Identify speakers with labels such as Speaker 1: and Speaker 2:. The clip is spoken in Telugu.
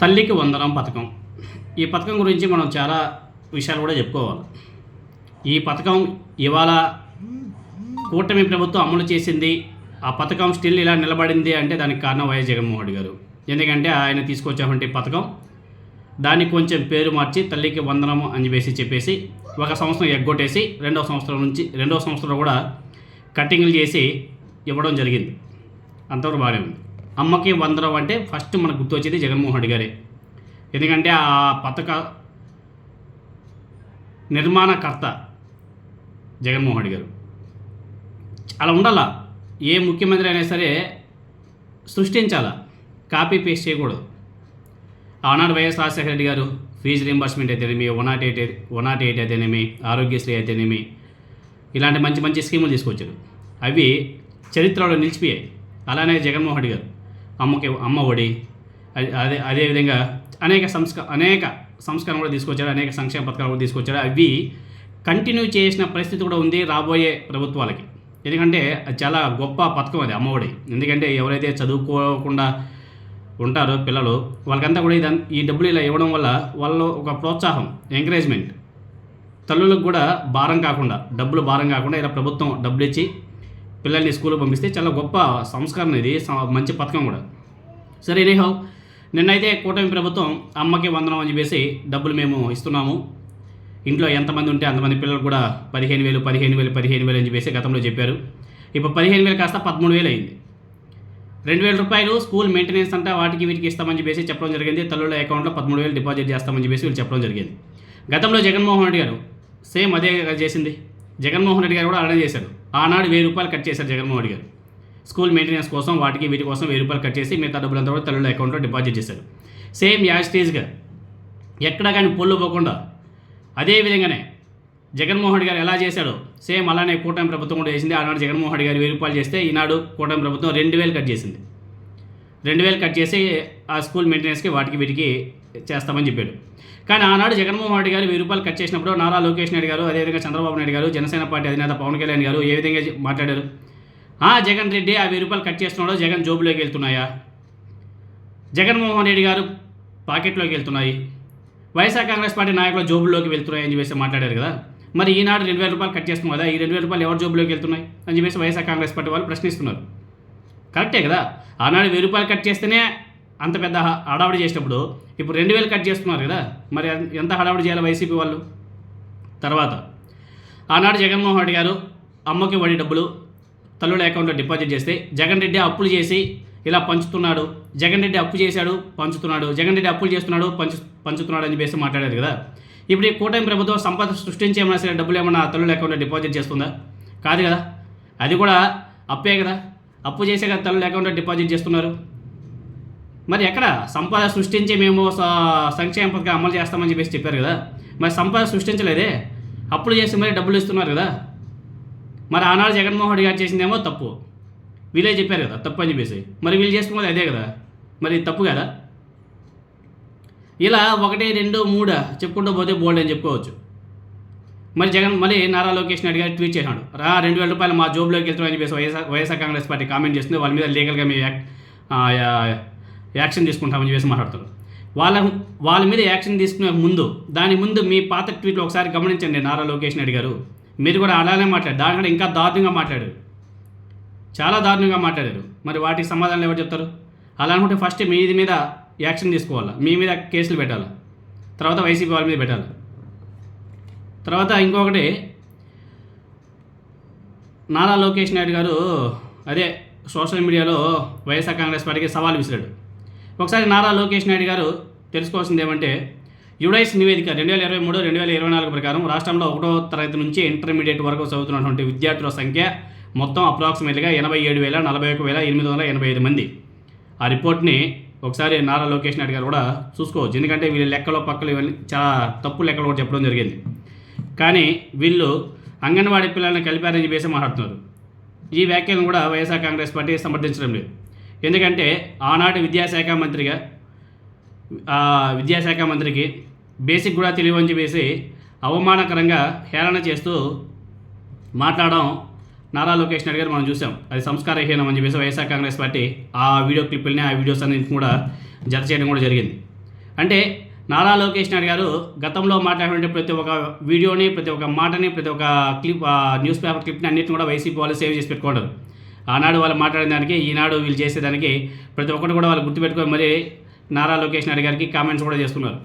Speaker 1: తల్లికి వందనం పథకం. ఈ పథకం గురించి మనం చాలా విషయాలు కూడా చెప్పుకోవాలి. ఈ పథకం ఇవాళ కూటమి ప్రభుత్వం అమలు చేసింది. ఆ పథకం స్టిల్ ఇలా నిలబడింది అంటే దానికి కారణం వైఎస్ జగన్మోహన్ రెడ్డి గారు. ఎందుకంటే ఆయన తీసుకొచ్చేటువంటి పథకం దాన్ని కొంచెం పేరు మార్చి తల్లికి వందనం అని చెప్పేసి చెప్పేసి ఒక సంవత్సరం ఎగ్గొట్టేసి రెండవ సంవత్సరం నుంచి రెండవ సంవత్సరం కూడా కటింగ్లు చేసి ఇవ్వడం జరిగింది. అంతవరకు బాగానే ఉంది. అమ్మకి వందనం అంటే ఫస్ట్ మనకు గుర్తొచ్చేది జగన్మోహన్ రెడ్డి గారే. ఎందుకంటే ఆ పథక నిర్మాణకర్త జగన్మోహన్ రెడ్డి గారు. అలా ఉండాలా? ఏ ముఖ్యమంత్రి అయినా సరే సృష్టించాలా? కాపీ పేస్ట్ చేయకూడదు. ఆనాడు వైఎస్ రాజశేఖర రెడ్డి గారు ఫీజు రీంబర్స్మెంట్ అయితేనేమి one nought eight one nought eight అయితేనేమి ఆరోగ్యశ్రీ అయితేనేమి ఇలాంటి మంచి మంచి స్కీములు తీసుకొచ్చారు. అవి చరిత్రలో నిలిచిపోయాయి. అలానే జగన్మోహన్ రెడ్డి గారు. అమ్మకి అమ్మ ఒడి అదే- అదే అదేవిధంగా అనేక సంస్క అనేక సంస్కరణ కూడా తీసుకొచ్చారు అనేక సంక్షేమ పథకాలు కూడా తీసుకొచ్చారు. అవి కంటిన్యూ చేసిన పరిస్థితి కూడా ఉంది రాబోయే ప్రభుత్వాలకి. ఎందుకంటే అది చాలా గొప్ప పథకం అది అమ్మఒడి ఎందుకంటే ఎవరైతే చదువుకోకుండా ఉంటారో పిల్లలు వాళ్ళకంతా కూడా ఇదం ఈ డబ్బులు ఇలా ఇవ్వడం వల్ల వాళ్ళు ఒక ప్రోత్సాహం ఎంకరేజ్మెంట్ తల్లులకు కూడా భారం కాకుండా డబ్బులు భారం కాకుండా ఇలా ప్రభుత్వం డబ్బులు ఇచ్చి పిల్లల్ని స్కూల్కి పంపిస్తే చాలా గొప్ప సంస్కరణ ఇది. స- మంచి పథకం కూడా. సరే ఎనీహౌ నిన్నైతే కూటమి ప్రభుత్వం అమ్మకి వందనం అని చెప్పేసి డబ్బులు మేము ఇస్తున్నాము. ఇంట్లో ఎంతమంది ఉంటే అంతమంది పిల్లలు కూడా పదిహేను వేలు పదిహేను వేలు పదిహేను వేలు అని చెప్పేసి గతంలో చెప్పారు. ఇప్పుడు పదిహేను వేలు కాస్త పదమూడు వేలు అయింది. రెండు వేల రూపాయలు స్కూల్ మెయింటెనెన్స్ అంటే వాటికి వీటికి ఇస్తామని చెప్పేసి చెప్పడం జరిగింది. తల్లుల అకౌంట్లో పదమూడు వేలు డిపాజిట్ చేస్తామని చెప్పేసి వీళ్ళు చెప్పడం జరిగింది. గతంలో జగన్మోహన్ రెడ్డి గారు సేమ్ అదే చేసింది. జగన్మోహన్ రెడ్డి గారు కూడా అలానే చేశారు. ఆనాడు వెయ్యి రూపాయలు కట్ చేశారు జగన్మోహన్ రెడ్డి గారు. స్కూల్ మెయింటెనెన్స్ కోసం వాటికి వీటి కోసం వెయ్యి రూపాయలు కట్ చేసి మిగతా డబ్బులంతా కూడా తల్లుల అకౌంట్లో డిపాజిట్ చేశారు. సేమ్ యాజ్టీజ్గా ఎక్కడా కానీ పొల్లు పోకుండా అదేవిధంగానే జగన్మోహన్ రెడ్డి గారు ఎలా చేశాడో సేమ్ అలానే కూటమి ప్రభుత్వం కూడా చేసింది. ఆనాడు జగన్మోహన్ రెడ్డి గారు వెయ్యి రూపాయలు చేస్తే ఈనాడు కూటమి ప్రభుత్వం రెండు వేలు కట్ చేసింది. రెండు వేలు కట్ చేసి ఆ స్కూల్ మెయింటెనెన్స్కి వాటికి వీటికి చేస్తామని చెప్పాడు. కానీ ఆనాడు జగన్మోహన్ రెడ్డి గారు వెయ్యి రూపాయలు కట్ చేసినప్పుడు నారా లోకేష్ నాయుడు గారు అదేవిధంగా చంద్రబాబు నాయుడు గారు జనసేన పార్టీ అధినేత పవన్ కళ్యాణ్ గారు ఏ విధంగా మాట్లాడారు? "ఆ, జగన్ రెడ్డి ఆ వెయ్యి రూపాయలు కట్ చేస్తున్నాడో జగన్ జోబులోకి వెళ్తున్నాయా? జగన్మోహన్ రెడ్డి గారు పాకెట్లోకి వెళ్తున్నాయి. వైఎస్ఆర్ కాంగ్రెస్ పార్టీ నాయకుల జోబుల్లోకి వెళ్తున్నాయి అని చెప్పేసి మాట్లాడారు కదా. మరి ఈనాడు రెండు వేల రూపాయలు కట్ చేస్తున్నాం కదా ఈ రెండు వేల రూపాయలు ఎవరి జోబులోకి వెళ్తున్నాయి? అని చెప్పేసి వైఎస్ఆర్ కాంగ్రెస్ పార్టీ వాళ్ళు ప్రశ్నిస్తున్నారు. కరెక్టే కదా. ఆనాడు వెయ్యి రూపాయలు కట్ చేస్తేనే అంత పెద్ద హడావిడి చేసినప్పుడు ఇప్పుడు రెండు వేలు కట్ చేస్తున్నారు కదా మరి ఎంత హడావిడి చేయాలి వైసీపీ వాళ్ళు? తర్వాత ఆనాడు జగన్మోహన్ రెడ్డి గారు అమ్మకి వడి డబ్బులు తల్లుల అకౌంట్లో డిపాజిట్ చేస్తే జగన్ రెడ్డి అప్పులు చేసి ఇలా పంచుతున్నాడు జగన్ రెడ్డి అప్పు చేశాడు పంచుతున్నాడు జగన్ రెడ్డి అప్పులు చేస్తున్నాడు పంచు పంచుతున్నాడు అని చెప్పేసి మాట్లాడారు కదా. ఇప్పుడు ఈ కూటమి ప్రభుత్వం సంపద సృష్టించి ఏమైనా సరే డబ్బులు ఏమైనా తల్లుల అకౌంట్లో డిపాజిట్ చేస్తుందా? కాదు కదా. అది కూడా అప్పే కదా. అప్పు చేసే కదా తల్లుల అకౌంట్లో డిపాజిట్ చేస్తున్నారు. మరి ఎక్కడ? సంపద సృష్టించి మేము సంక్షేమ పథకం అమలు చేస్తామని చెప్పేసి చెప్పారు కదా. మరి సంపద సృష్టించలేదే. అప్పుడు చేసి మరి డబ్బులు ఇస్తున్నారు కదా. మరి ఆనాడు జగన్మోహన్ రెడ్డి గారు చేసిందేమో తప్పు. వీళ్ళే చెప్పారు కదా తప్పు అని చెప్పేసి. మరి వీళ్ళు చేసుకున్నది అదే కదా. మరి తప్పు కదా? ఇలా ఒకటి రెండు మూడు చెప్పుకుంటూ పోతే బోల్డ్ అని చెప్పుకోవచ్చు. మరి జగన్ మళ్ళీ నారా లోకేష్ నాయుడు గారు ట్వీట్ చేసినాడు రా రెండు వేల రూపాయలు మా జోబులోకి వెళ్తామని చెప్పేసి YSR YSR Congress party comment చేస్తుంది. వాళ్ళ మీద లీగల్గా మేము యాక్ట్ యాక్షన్ తీసుకుంటామని చెప్పేసి మాట్లాడుతారు. వాళ్ళ వాళ్ళ మీద యాక్షన్ తీసుకునే ముందు దాని ముందు మీ పాత ట్వీట్లు ఒకసారి గమనించండి నారా లోకేష్ నాయుడు గారు మీరు కూడా అలానే మాట్లాడారు. దానికంటే ఇంకా దారుణంగా మాట్లాడారు. చాలా దారుణంగా మాట్లాడారు. మరి వాటికి సమాధానం ఎవరు చెప్తారు? అలా అనుకుంటే ఫస్ట్ మీది మీద యాక్షన్ తీసుకోవాలి? మీ మీద కేసులు పెట్టాలి? తర్వాత వైసీపీ వాళ్ళ మీద పెట్టాలి? తర్వాత ఇంకొకటి నారా లోకేష్ నాయుడు గారు అదే సోషల్ మీడియాలో వైఎస్ఆర్ కాంగ్రెస్ పార్టీకి సవాల్ విసిరాడు. ఒకసారి నారా లోకేష్ నాయుడు గారు తెలుసుకోవాల్సింది ఏమంటే యుడైస్ నివేదిక రెండు వేల ఇరవై మూడు రెండు వేల ఇరవై నాలుగు ప్రకారం రాష్ట్రంలో ఒకటో తరగతి నుంచి ఇంటర్మీడియట్ వరకు చదువుతున్నటువంటి విద్యార్థుల సంఖ్య మొత్తం అప్రాక్సిమేట్గా ఎనభై ఏడు వేల నలభై ఒక వేల ఎనిమిది వందల ఎనభై ఐదు మంది. ఆ రిపోర్ట్ని ఒకసారి నారా లోకేష్ నాయుడు గారు కూడా చూసుకోవచ్చు. ఎందుకంటే వీళ్ళ లెక్కలో పక్కలు ఇవన్నీ చాలా తప్పు లెక్కలు కూడా చెప్పడం జరిగింది. కానీ వీళ్ళు అంగన్వాడీ పిల్లల్ని కలిపారని చెప్పేసి మాట్లాడుతున్నారు. ఈ వ్యాఖ్యలను కూడా వైఎస్ఆర్ కాంగ్రెస్ పార్టీ సమర్థించడం లేదు. ఎందుకంటే ఆనాటి విద్యాశాఖ మంత్రిగా విద్యాశాఖ మంత్రికి బేసిక్ కూడా తెలియవని చెప్పేసి అవమానకరంగా హేళన చేస్తూ మాట్లాడడం నారా లోకేష్ నాయుడు గారు మనం చూసాం. అది సంస్కారహీనం అని చెప్పేసి వైఎస్ఆర్ కాంగ్రెస్ పార్టీ ఆ వీడియో క్లిప్పుల్ని ఆ వీడియోస్ అన్నింటిని కూడా జత చేయడం కూడా జరిగింది. అంటే నారా లోకేష్ నాయుడు గారు గతంలో మాట్లాడిన ప్రతి ఒక్క వీడియోని ప్రతి ఒక్క మాటని ప్రతి ఒక్క క్లిప్ ఆ, న్యూస్ పేపర్ క్లిప్ని అన్నింటిని కూడా వైసీపీ వాళ్ళు సేవ్ చేసి పెట్టుకోవడం ఆనాడు వాళ్ళు మాట్లాడిన దానికి ఈనాడు వీళ్ళు చేసేదానికి ప్రతి ఒక్కరు కూడా వాళ్ళు గుర్తుపెట్టుకొని మరీ నారా లోకేష్ నాయుడు గారికి కామెంట్స్ కూడా చేస్తున్నారు.